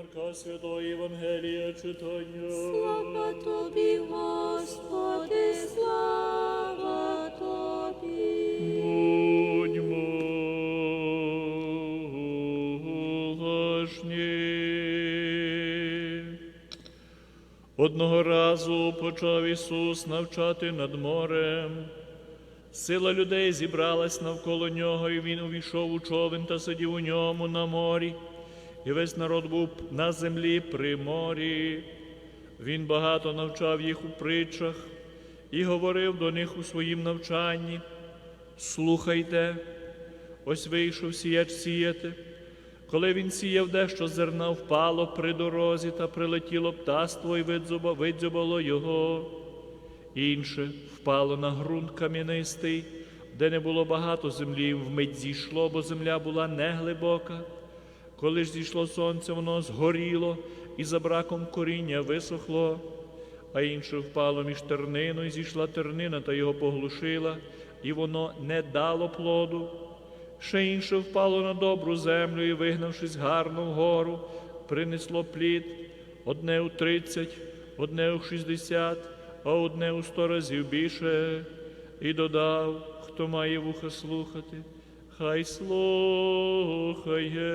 Марка Святого Євангелія читання. Слава тобі, Господи, слава тобі. Будьмо уважні. Одного разу почав Ісус навчати над морем. Сила людей зібралась навколо нього, і він увійшов у човен та сидів у ньому на морі, і весь народ був на землі при морі. Він багато навчав їх у притчах і говорив до них у своїм навчанні. Слухайте, ось вийшов сіяч сіяти. Коли він сіяв дещо зерна впало при дорозі та прилетіло птаство і видзюбало його. Інше впало на ґрунт кам'янистий, де не було багато землі, вмить зійшло, бо земля була неглибока. Коли ж зійшло сонце, воно згоріло і за браком коріння висохло, а інше впало між тернину, і зійшла тернина та його поглушила, і воно не дало плоду. Ще інше впало на добру землю і, вигнавшись гарно вгору, принесло плід, одне у тридцять, одне у шістдесят, а одне у сто разів більше, і додав, хто має вуха слухати, хай Слава слухає.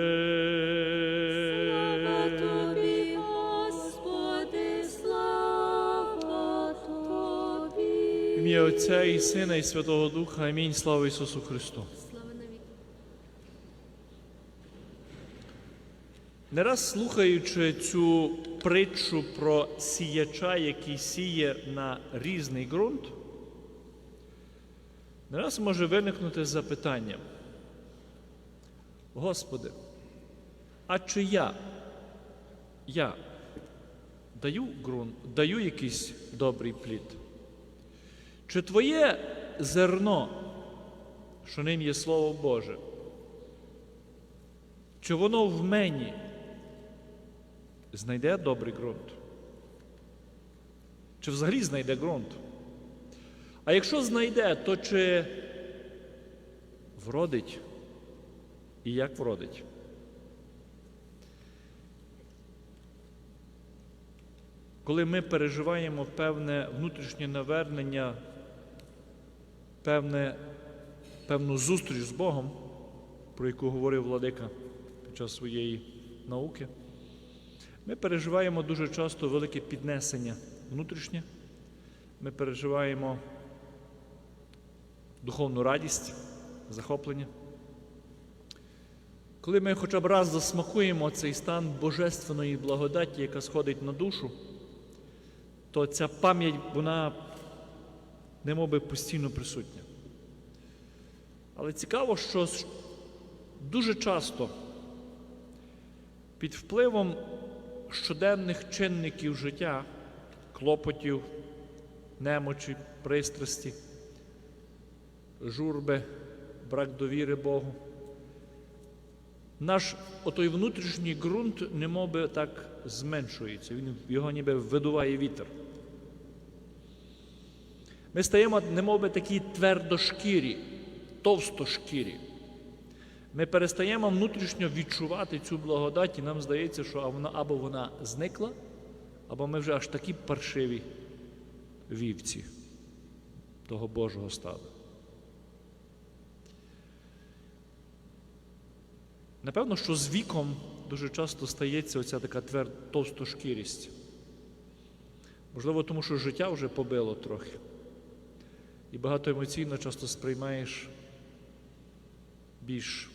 тобі, Господи, слава тобі. Ім'я Отця і Сина, і Святого Духа. Амінь. Слава Ісусу Христу. Не раз слухаючи цю притчу про сіяча, який сіє на різний ґрунт, не раз може виникнути запитання. Господи, а чи я, я даю ґрунт, даю якийсь добрий плід? Чи твоє зерно, що ним є Слово Боже, чи воно в мені знайде добрий ґрунт? Чи взагалі знайде ґрунт? А якщо знайде, то чи вродить і як вродить? Коли ми переживаємо певне внутрішнє навернення, певне, певну зустріч з Богом, про яку говорив Владика під час своєї науки, ми переживаємо дуже часто велике піднесення внутрішнє, ми переживаємо духовну радість, захоплення. Коли ми хоча б раз засмакуємо цей стан божественної благодаті, яка сходить на душу, то ця пам'ять, вона немов би постійно присутня. Але цікаво, що дуже часто під впливом щоденних чинників життя, клопотів, немочі, пристрасті, журби, брак довіри Богу, наш отой внутрішній ґрунт немов би так зменшується, він його ніби видуває вітер. Ми стаємо немов такі твердошкірі, товстошкірі. Ми перестаємо внутрішньо відчувати цю благодать, і нам здається, що вона або вона зникла, або ми вже аж такі паршиві вівці того Божого стада. Напевно, що з віком дуже часто стається оця така тверд, товстошкірість. Можливо, тому що життя вже побило трохи. І багато емоційно часто сприймаєш більш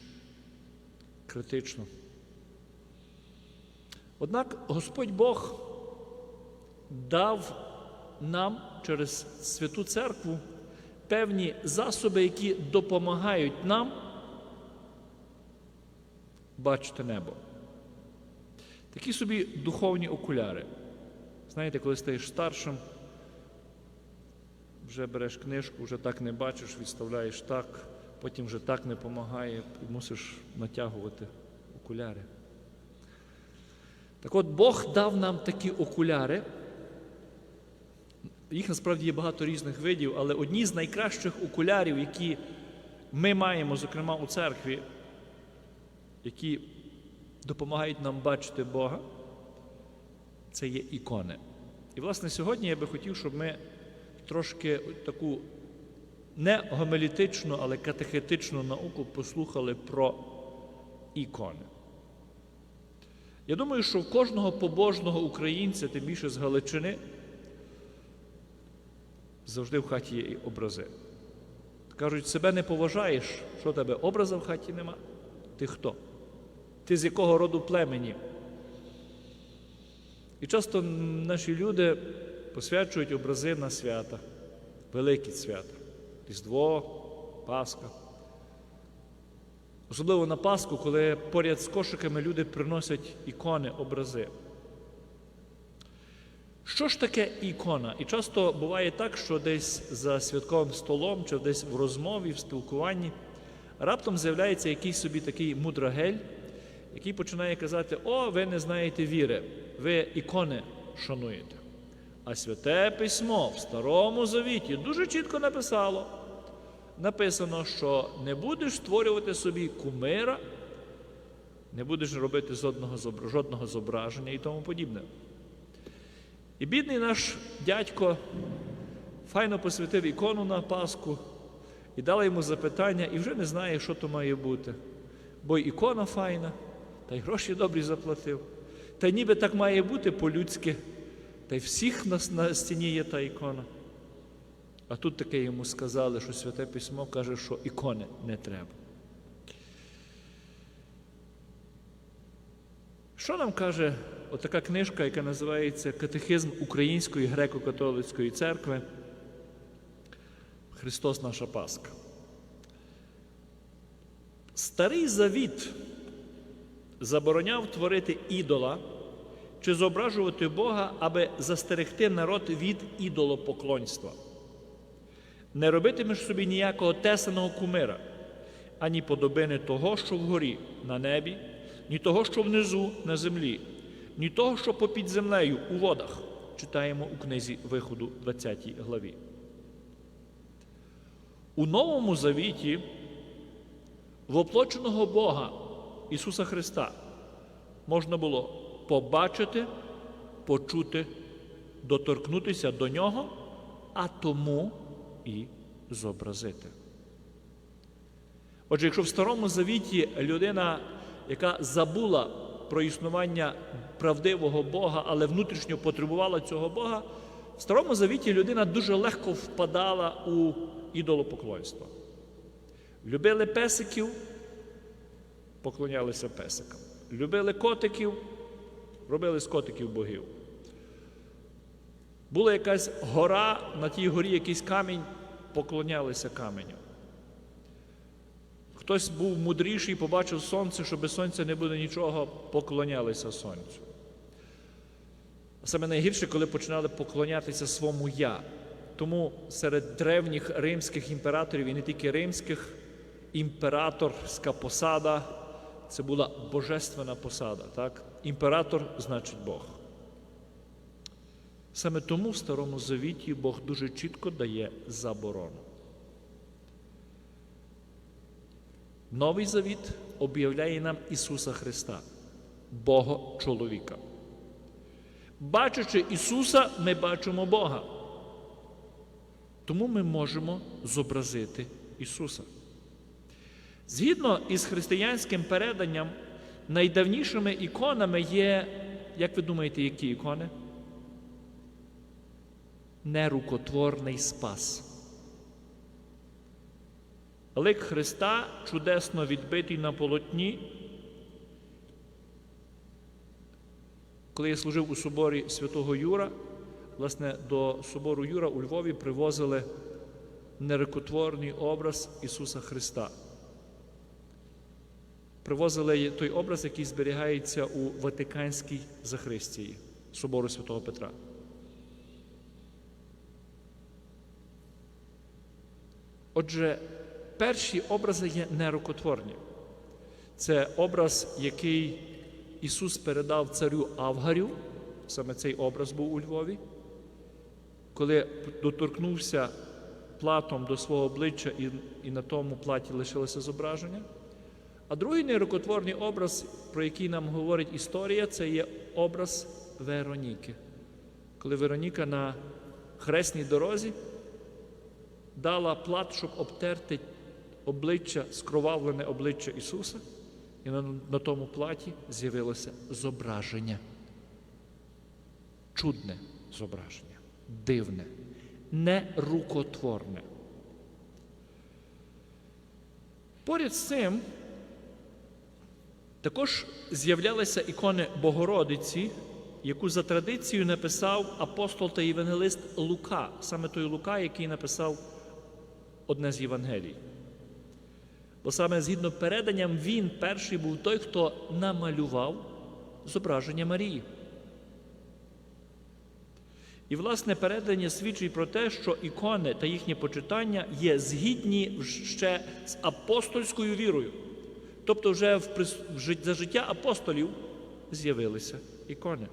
критично. Однак Господь Бог дав нам через Святу Церкву певні засоби, які допомагають нам бачити небо. Такі собі духовні окуляри. Знаєте, коли стаєш старшим, вже береш книжку, вже так не бачиш, відставляєш так, потім вже так не допомагає, мусиш натягувати окуляри. Так от Бог дав нам такі окуляри. Їх насправді є багато різних видів, але одні з найкращих окулярів, які ми маємо, зокрема у церкві, які допомагають нам бачити Бога, це є ікони. І, власне, сьогодні я би хотів, щоб ми трошки таку не гомелітичну, але катехетичну науку послухали про ікони. Я думаю, що в кожного побожного українця, тим більше з Галичини, завжди в хаті є і образи. Кажуть, себе не поважаєш, що тебе образа в хаті нема? Ти хто? Ти з якого роду племені? І часто наші люди посвячують образи на свята, великі свята, Різдво, Пасха. Особливо на Пасху, коли поряд з кошиками люди приносять ікони, образи. Що ж таке ікона? І часто буває так, що десь за святковим столом чи десь в розмові, в спілкуванні раптом з'являється якийсь собі такий мудрагель, який починає казати: О, ви не знаєте віри, ви ікони шануєте. А святе письмо в Старому Завіті дуже чітко написало. Написано, що не будеш створювати собі кумира, не будеш робити жодного, зображення і тому подібне. І бідний наш дядько файно посвятив ікону на Пасху і дали йому запитання, і вже не знає, що то має бути. Бо ікона файна, та й гроші добрі заплатив. Та ніби так має бути по-людськи, та й всіх на, на стіні є та ікона. А тут таке йому сказали, що Святе Письмо каже, що ікони не треба. Що нам каже отака книжка, яка називається Катехизм Української греко-католицької церкви Христос наша Пасха. Старий завіт забороняв творити ідола чи зображувати Бога, аби застерегти народ від ідолопоклонства. Не робитимеш собі ніякого тесаного кумира, ані подобини того, що вгорі на небі, ні того, що внизу на землі, ні того, що попід землею у водах. Читаємо у книзі Виходу, 20 главі. У Новому Завіті воплоченого Бога Ісуса Христа можна було побачити, почути, доторкнутися до Нього, а тому і зобразити. Отже, якщо в Старому Завіті людина, яка забула про існування правдивого Бога, але внутрішньо потребувала цього Бога, в Старому Завіті людина дуже легко впадала у ідолопоклонство. Любили песиків, поклонялися песикам. Любили котиків, робили з котиків богів. Була якась гора, на тій горі якийсь камінь, поклонялися каменю. Хтось був мудріший, побачив сонце, що без сонця не буде нічого, поклонялися сонцю. А саме найгірше, коли починали поклонятися своєму я. Тому серед древніх римських імператорів, і не тільки римських, імператорська посада це була божественна посада. Так? Імператор значить Бог. Саме тому в Старому Завіті Бог дуже чітко дає заборону. Новий Завіт об'являє нам Ісуса Христа, Бога чоловіка. Бачачи Ісуса, ми бачимо Бога. Тому ми можемо зобразити Ісуса. Згідно із християнським переданням, найдавнішими іконами є, як ви думаєте, які ікони? Нерукотворний спас. Лик Христа чудесно відбитий на полотні. Коли я служив у соборі святого Юра, власне, до собору Юра у Львові привозили нерукотворний образ Ісуса Христа. Привозили той образ, який зберігається у Ватиканській Захристії собору святого Петра. Отже, перші образи є нерукотворні. Це образ, який Ісус передав царю Авгарю, саме цей образ був у Львові, коли доторкнувся платом до свого обличчя і, і на тому платі лишилося зображення. А другий нерукотворний образ, про який нам говорить історія, це є образ Вероніки. Коли Вероніка на хресній дорозі дала плат, щоб обтерти обличчя, скровавлене обличчя Ісуса, і на, на тому платі з'явилося зображення. Чудне зображення, дивне, нерукотворне. Поряд з цим також з'являлися ікони Богородиці, яку за традицією написав апостол та євангелист Лука, саме той Лука, який написав одне з Євангелій. Бо саме згідно переданням, він перший був той, хто намалював зображення Марії. І, власне, передання свідчить про те, що ікони та їхнє почитання є згідні ще з апостольською вірою. Тобто, вже в, за життя апостолів з'явилися ікони.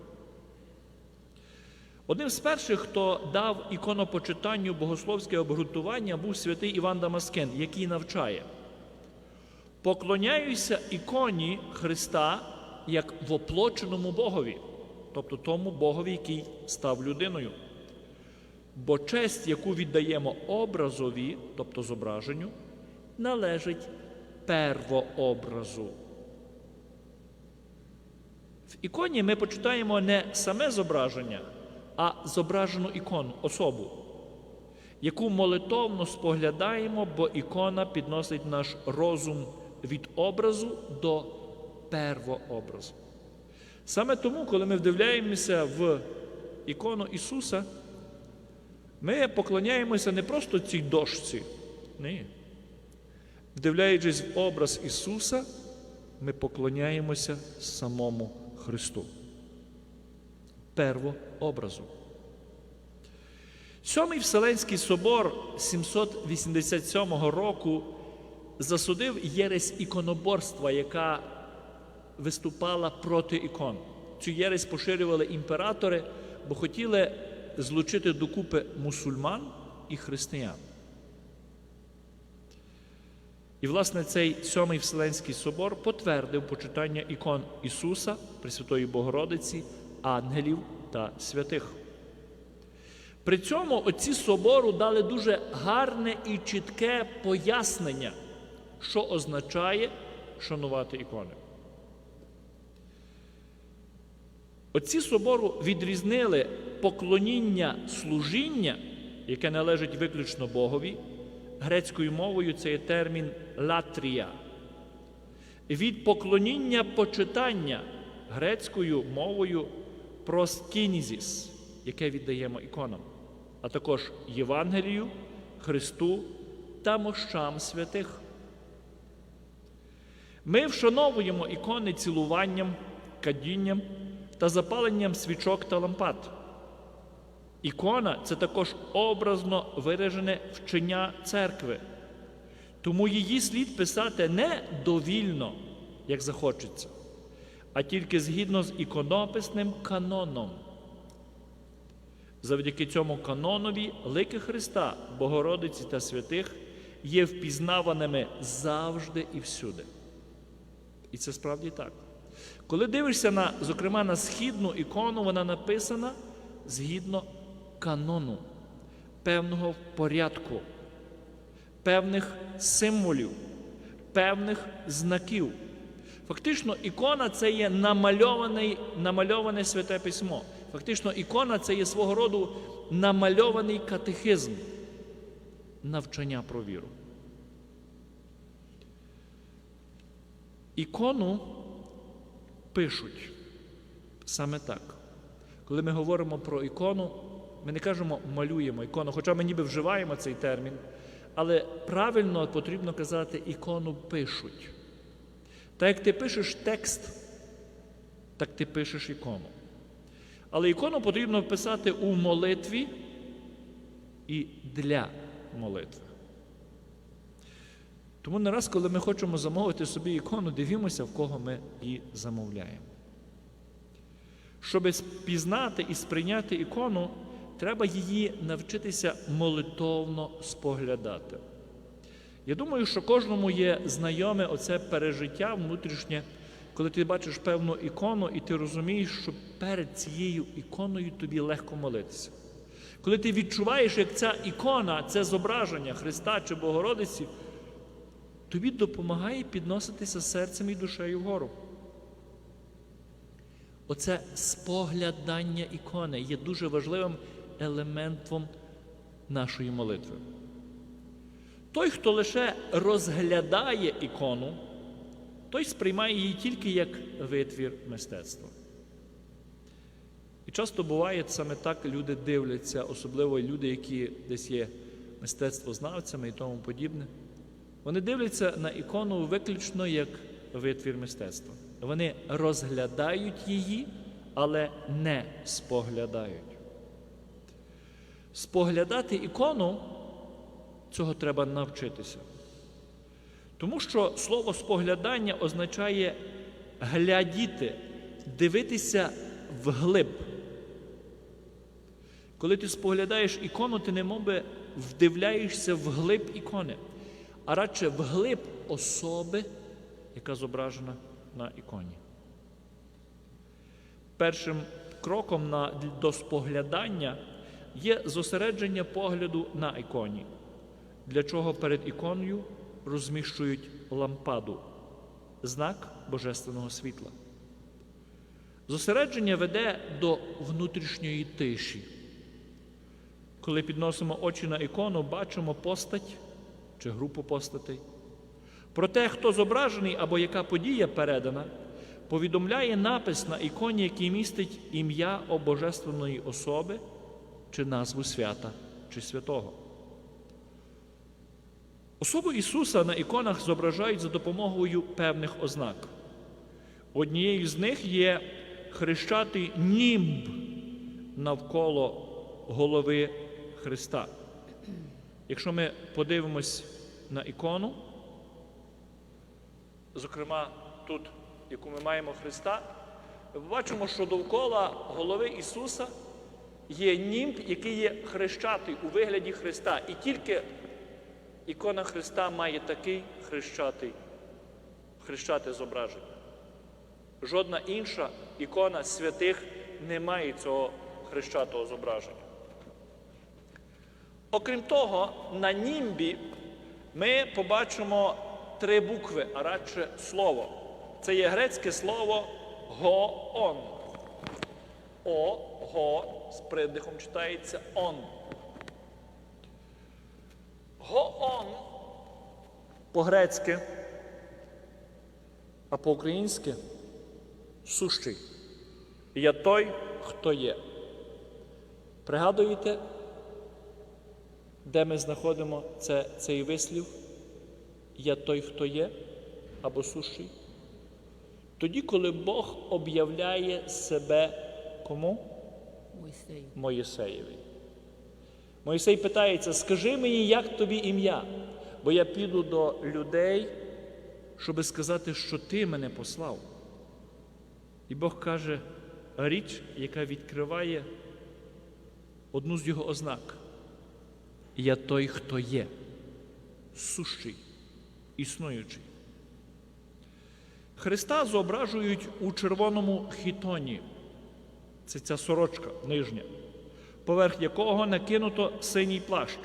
Одним з перших, хто дав іконопочитанню богословське обґрунтування, був святий Іван Дамаскен, який навчає. Поклоняюся іконі Христа як воплоченому Богові, тобто тому Богові, який став людиною. Бо честь, яку віддаємо образові, тобто зображенню, належить первообразу. В іконі ми почитаємо не саме зображення, а зображену ікону, особу, яку молитовно споглядаємо, бо ікона підносить наш розум від образу до первообразу. Саме тому, коли ми вдивляємося в ікону Ісуса, ми поклоняємося не просто цій дошці, ні. Вдивляючись в образ Ісуса, ми поклоняємося самому Христу. Первообразу. Сьомий Вселенський собор 787 року засудив єресь іконоборства, яка виступала проти ікон. Цю єресь поширювали імператори, бо хотіли злучити докупи мусульман і християн. І, власне, цей сьомий Вселенський собор потвердив почитання ікон Ісуса, Пресвятої Богородиці, ангелів та святих. При цьому отці собору дали дуже гарне і чітке пояснення, що означає шанувати ікони. Отці собору відрізнили поклоніння служіння, яке належить виключно Богові. Грецькою мовою це є термін латрія. Від поклоніння почитання грецькою мовою проскінізіс, яке віддаємо іконам, а також Євангелію, Христу та мощам святих. Ми вшановуємо ікони цілуванням, кадінням та запаленням свічок та лампад. Ікона це також образно виражене вчення церкви. Тому її слід писати не довільно, як захочеться, а тільки згідно з іконописним каноном. Завдяки цьому канонові лики Христа, Богородиці та святих є впізнаваними завжди і всюди. І це справді так. Коли дивишся на, зокрема, на східну ікону, вона написана згідно канону, певного порядку, певних символів, певних знаків. Фактично, ікона це є намальований, намальоване святе письмо. Фактично, ікона це є свого роду намальований катехизм навчання про віру. Ікону пишуть саме так. Коли ми говоримо про ікону, ми не кажемо малюємо ікону, хоча ми ніби вживаємо цей термін, але правильно потрібно казати ікону пишуть. Так як ти пишеш текст, так ти пишеш ікону. Але ікону потрібно писати у молитві і для молитви. Тому не раз, коли ми хочемо замовити собі ікону, дивімося, в кого ми її замовляємо. Щоб пізнати і сприйняти ікону, треба її навчитися молитовно споглядати. Я думаю, що кожному є знайоме оце пережиття внутрішнє, коли ти бачиш певну ікону, і ти розумієш, що перед цією іконою тобі легко молитися. Коли ти відчуваєш, як ця ікона, це зображення Христа чи Богородиці, тобі допомагає підноситися серцем і душею вгору. Оце споглядання ікони є дуже важливим елементом нашої молитви. Той, хто лише розглядає ікону, той сприймає її тільки як витвір мистецтва. І часто буває саме так люди дивляться, особливо люди, які десь є мистецтвознавцями і тому подібне. Вони дивляться на ікону виключно як витвір мистецтва. Вони розглядають її, але не споглядають. Споглядати ікону цього треба навчитися. Тому що слово споглядання означає глядіти, дивитися вглиб. Коли ти споглядаєш ікону, ти немоби вдивляєшся вглиб ікони, а радше вглиб особи, яка зображена на іконі. Першим кроком на, до споглядання є зосередження погляду на іконі, для чого перед іконою розміщують лампаду, знак Божественного світла. Зосередження веде до внутрішньої тиші. Коли підносимо очі на ікону, бачимо постать чи групу постатей. Про те, хто зображений або яка подія передана, повідомляє напис на іконі, який містить ім'я обожественної особи чи назву свята чи святого. Особу Ісуса на іконах зображають за допомогою певних ознак. Однією з них є хрещатий німб навколо голови Христа. Якщо ми подивимось на ікону, зокрема тут, яку ми маємо Христа, ми побачимо, що довкола голови Ісуса є німб, який є хрещатий у вигляді Христа. І тільки ікона Христа має такий хрещатий, хрещате зображення. Жодна інша ікона святих не має цього хрещатого зображення. Окрім того, на німбі ми побачимо три букви, а радше слово. Це є грецьке слово гоон. О, го з придихом читається он. Гоон по-грецьки, а по-українськи сущий. Я той, хто є. Пригадуєте, де ми знаходимо це, цей вислів? Я той, хто є, або сущий? Тоді, коли Бог об'являє себе кому? Моїсеєві. Моїсей питається: скажи мені, як тобі ім'я, бо я піду до людей, щоби сказати, що ти мене послав. І Бог каже річ, яка відкриває одну з його ознак. Я той, хто є, сущий, існуючий. Христа зображують у червоному хітоні. Це ця сорочка нижня, поверх якого накинуто синій плащ.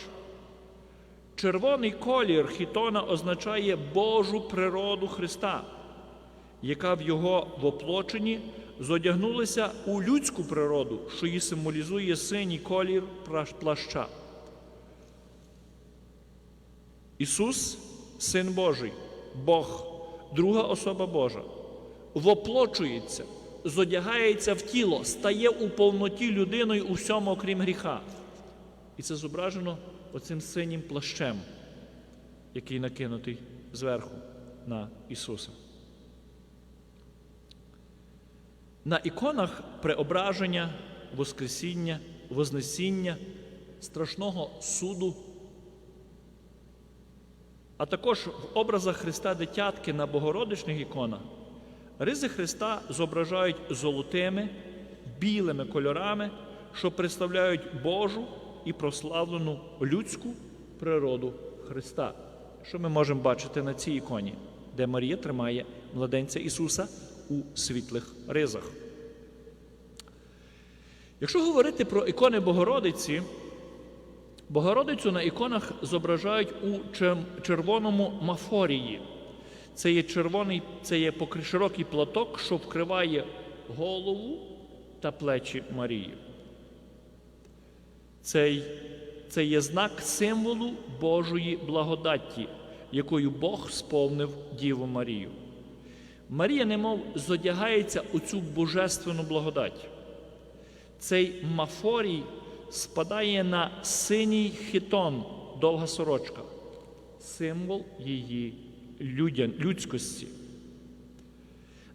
Червоний колір хітона означає Божу природу Христа, яка в його воплоченні зодягнулася у людську природу, що її символізує синій колір плаща. Ісус, Син Божий, Бог, друга особа Божа, воплочується, зодягається в тіло, стає у повноті людиною у всьому, окрім гріха. І це зображено оцим синім плащем, який накинутий зверху на Ісуса. На іконах преображення, Воскресіння, Вознесіння, страшного суду, а також в образах Христа Дитятки на богородичних іконах ризи Христа зображають золотими, білими кольорами, що представляють Божу і прославлену людську природу Христа, що ми можемо бачити на цій іконі, де Марія тримає младенця Ісуса у світлих ризах. Якщо говорити про ікони Богородиці, Богородицю на іконах зображають у червоному мафорії. Це є червоний, це є покри- широкий платок, що вкриває голову та плечі Марії. Цей, це є знак символу Божої благодаті, якою Бог сповнив Діву Марію. Марія, немов зодягається у цю божественну благодать. Цей мафорій спадає на синій хітон, довга сорочка, символ її людськості.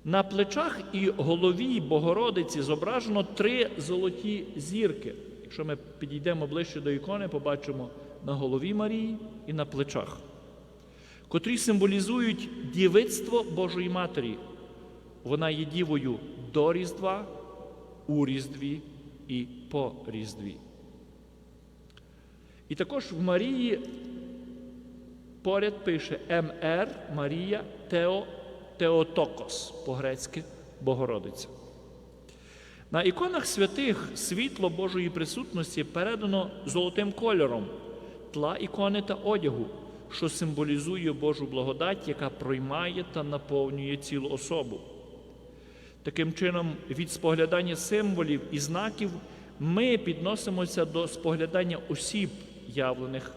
На плечах і голові Богородиці зображено три золоті зірки. Якщо ми підійдемо ближче до ікони, побачимо на голові Марії і на плечах, котрі символізують дівицтво Божої Матері. Вона є дівою до Різдва, у Різдві і по Різдві. І також в Марії поряд пише МР Марія Тео, Теотокос, по-грецьки Богородиця. На іконах святих світло Божої присутності передано золотим кольором тла ікони та одягу, що символізує Божу благодать, яка проймає та наповнює цілу особу. Таким чином, від споглядання символів і знаків ми підносимося до споглядання осіб, явлених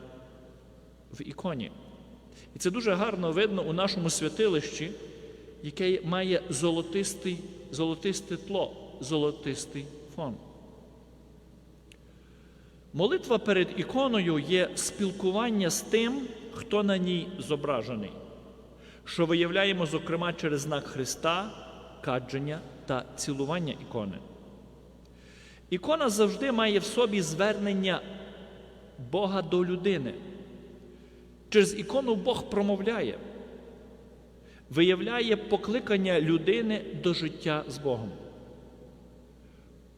в іконі. І це дуже гарно видно у нашому святилищі, яке має золотистий, золотисте тло, золотистий фон. Молитва перед іконою є спілкування з тим, хто на ній зображений, що виявляємо, зокрема, через знак Христа, кадження та цілування ікони. Ікона завжди має в собі звернення Бога до людини. Через ікону Бог промовляє, виявляє покликання людини до життя з Богом.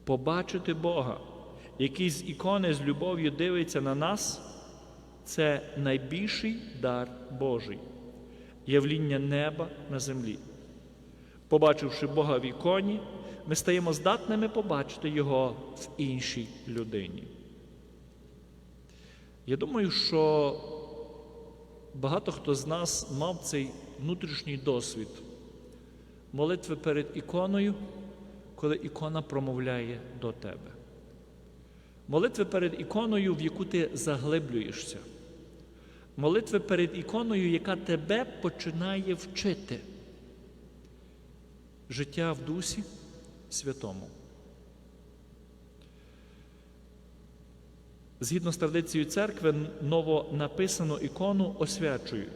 Побачити Бога, який з ікони з любов'ю дивиться на нас, це найбільший дар Божий, явління неба на землі. Побачивши Бога в іконі, ми стаємо здатними побачити Його в іншій людині. Я думаю, що багато хто з нас мав цей внутрішній досвід молитви перед іконою, коли ікона промовляє до тебе. Молитви перед іконою, в яку ти заглиблюєшся. Молитви перед іконою, яка тебе починає вчити. Життя в Дусі Святому. Згідно з традицією церкви, новонаписану ікону освячують.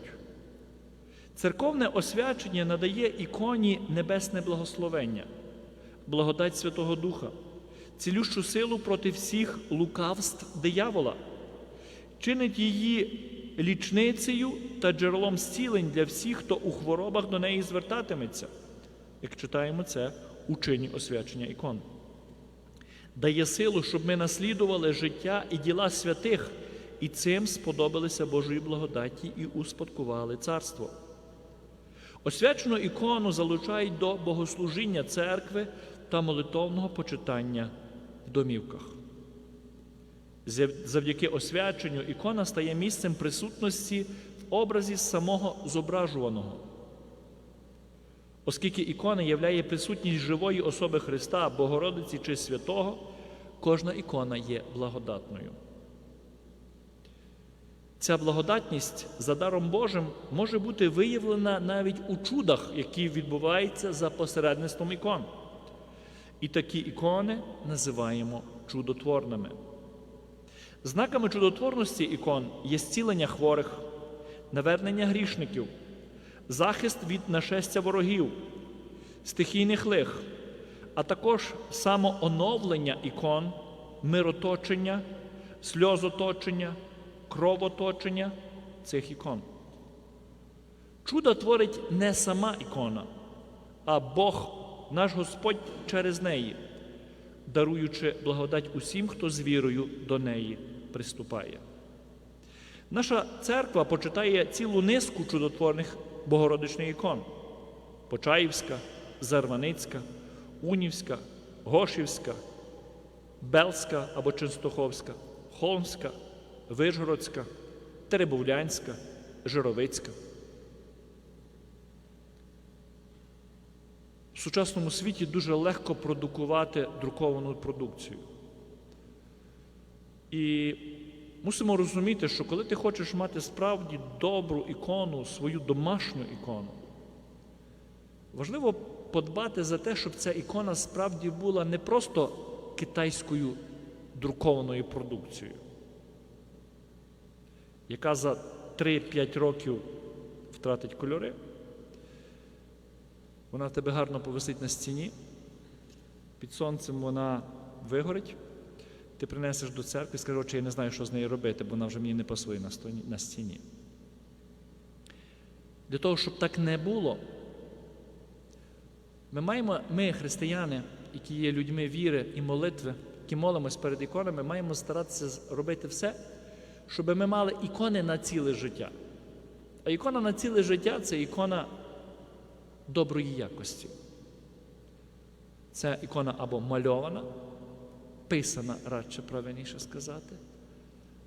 Церковне освячення надає іконі небесне благословення, благодать Святого Духа, цілющу силу проти всіх лукавств диявола, чинить її лічницею та джерелом зцілень для всіх, хто у хворобах до неї звертатиметься, як читаємо це у чині освячення ікон. Дає силу, щоб ми наслідували життя і діла святих, і цим сподобалися Божої благодаті і успадкували царство. Освячену ікону залучають до богослужіння церкви та молитовного почитання в домівках. Завдяки освяченню ікона стає місцем присутності в образі самого зображуваного. Оскільки ікона являє присутність живої особи Христа, Богородиці чи святого, кожна ікона є благодатною. Ця благодатність за даром Божим може бути виявлена навіть у чудах, які відбуваються за посередництвом ікон. І такі ікони називаємо чудотворними. Знаками чудотворності ікон є зцілення хворих, навернення грішників, захист від нашестя ворогів, стихійних лих, а також самооновлення ікон, мироточення, сльозоточення, кровоточення цих ікон. Чудо творить не сама ікона, а Бог, наш Господь через неї, даруючи благодать усім, хто з вірою до неї приступає. Наша церква почитає цілу низку чудотворних богородичних ікон: Почаївська, Зарваницька, Унівська, Гошівська, Белська або Ченстоховська, Холмська, Вишгородська, Теребовлянська, Жировицька. В сучасному світі дуже легко продукувати друковану продукцію. І мусимо розуміти, що коли ти хочеш мати справді добру ікону, свою домашню ікону, важливо подбати за те, щоб ця ікона справді була не просто китайською друкованою продукцією, яка за 3-5 років втратить кольори. Вона в тебе гарно повисить на стіні, під сонцем вона вигорить, ти принесеш до церкви і скажеш, отче, я не знаю, що з нею робити, бо вона вже мені не пасує на стіні. Для того, щоб так не було, ми маємо, ми, християни, які є людьми віри і молитви, які молимось перед іконами, маємо старатися робити все, щоб ми мали ікони на ціле життя. А ікона на ціле життя це ікона доброї якості. Це ікона або мальована, писана, радше правильніше сказати,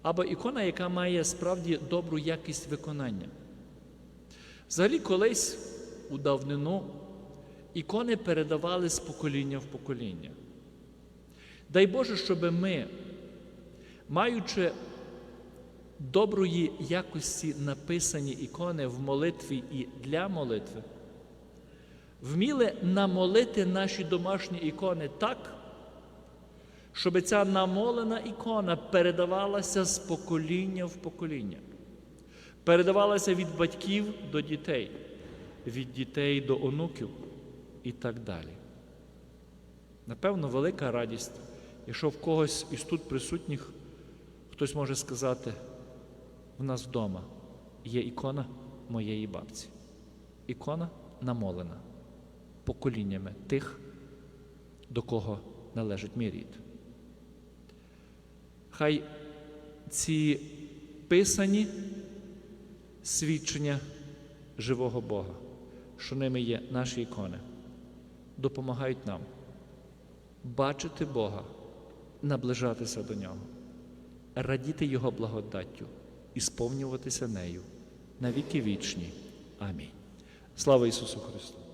або ікона, яка має справді добру якість виконання. Взагалі, колись у давнину ікони передавали з покоління в покоління. Дай Боже, щоб ми, маючи доброї якості написані ікони в молитві і для молитви, вміли намолити наші домашні ікони так, щоб ця намолена ікона передавалася з покоління в покоління, передавалася від батьків до дітей, від дітей до онуків і так далі. Напевно, велика радість, якщо в когось із тут присутніх хтось може сказати, в нас вдома є ікона моєї бабці. Ікона намолена поколіннями тих, до кого належить мій рід. Хай ці писані свідчення живого Бога, що ними є наші ікони, допомагають нам бачити Бога, наближатися до Нього, радіти Його благодаттю і сповнюватися нею на віки вічні. Амінь. Слава Ісусу Христу!